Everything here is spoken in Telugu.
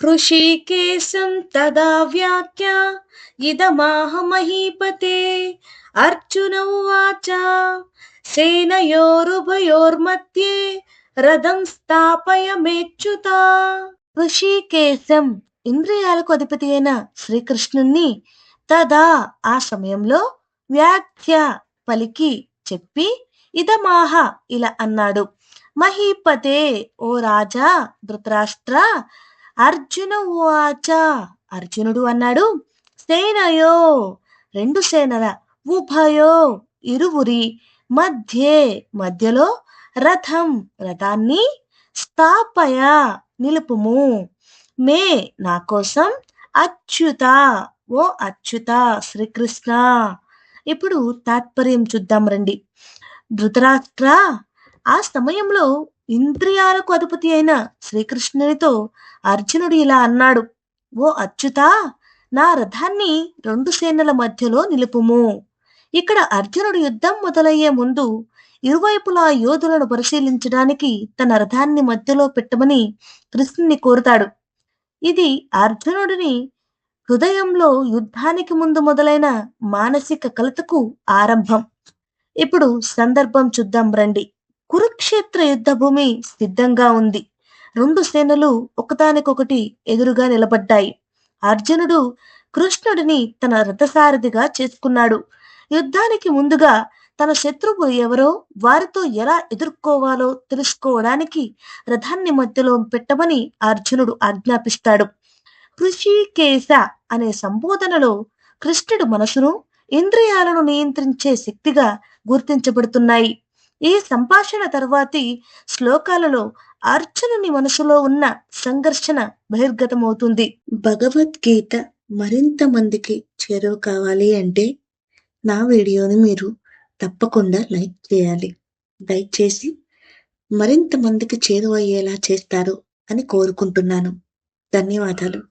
హృషీకేశం తదా వ్యాఖ్య ఇదమాహ మహీపతే అర్జున ఉవాచ సేనయోరుభయోర్మధ్యే రథం స్థాపయమేచ్యుత ఋషికేశం ఇంద్రియాలకు అధిపతి అయిన శ్రీకృష్ణుణ్ణి తదా ఆ సమయంలో వ్యాఖ్య పలికి చెప్పి ఇదమాహ ఇలా అన్నాడు. మహీపతే ఓ రాజా ధృతరాష్ట్ర అర్జున ఉచ అర్జునుడు అన్నాడు సేనయో రెండు సేనల ఉభయో ఇరువురి మధ్యే మధ్యలో రథం రథాన్ని స్థాపయ నిలుపుము. మే నా కోసం అచ్యుత ఓ అచ్యుత శ్రీకృష్ణ. ఇప్పుడు తాత్పర్యం చూద్దాం రండి. ధృతరాష్ట్ర ఆ సమయంలో ఇంద్రియాలకు అధిపతి అయిన శ్రీకృష్ణునితో అర్జునుడు ఇలా అన్నాడు ఓ అచ్యుతా నా రథాన్ని రెండు సేనల మధ్యలో నిలుపుము. ఇక్కడ అర్జునుడు యుద్ధం మొదలయ్యే ముందు ఇరువైపులా యోధులను పరిశీలించడానికి తన రథాన్ని మధ్యలో పెట్టమని కృష్ణుని కోరుతాడు. ఇది అర్జునుడిని హృదయంలో యుద్ధానికి ముందు మొదలైన మానసిక కలతకు ఆరంభం. ఇప్పుడు సందర్భం చూద్దాం రండి. కురుక్షేత్ర యుద్ధభూమి సిద్ధంగా ఉంది. రెండు సేనలు ఒకదానికొకటి ఎదురుగా నిలబడ్డాయి. అర్జునుడు కృష్ణుడిని తన రథసారథిగా చేసుకున్నాడు. యుద్ధానికి ముందుగా తన శత్రువు ఎవరో వారితో ఎలా ఎదుర్కోవాలో తెలుసుకోవడానికి రథాన్ని మధ్యలో పెట్టమని అర్జునుడు ఆజ్ఞాపిస్తాడు. కృషికేశ అనే సంబోధనలో కృష్ణుడు మనసును ఇంద్రియాలను నియంత్రించే శక్తిగా గుర్తించబడుతున్నాయి. ఈ సంభాషణ తర్వాతి శ్లోకాలలో అర్జునుని మనసులో ఉన్న సంఘర్షణ బహిర్గతమవుతుంది. భగవద్గీత మరింత మందికి చేరువ కావాలి అంటే నా వీడియోని మీరు తప్పకుండా లైక్ చేయాలి. లైక్ చేసి మరింత మందికి చేరువయ్యేలా చేస్తారు అని కోరుకుంటున్నాను. ధన్యవాదాలు.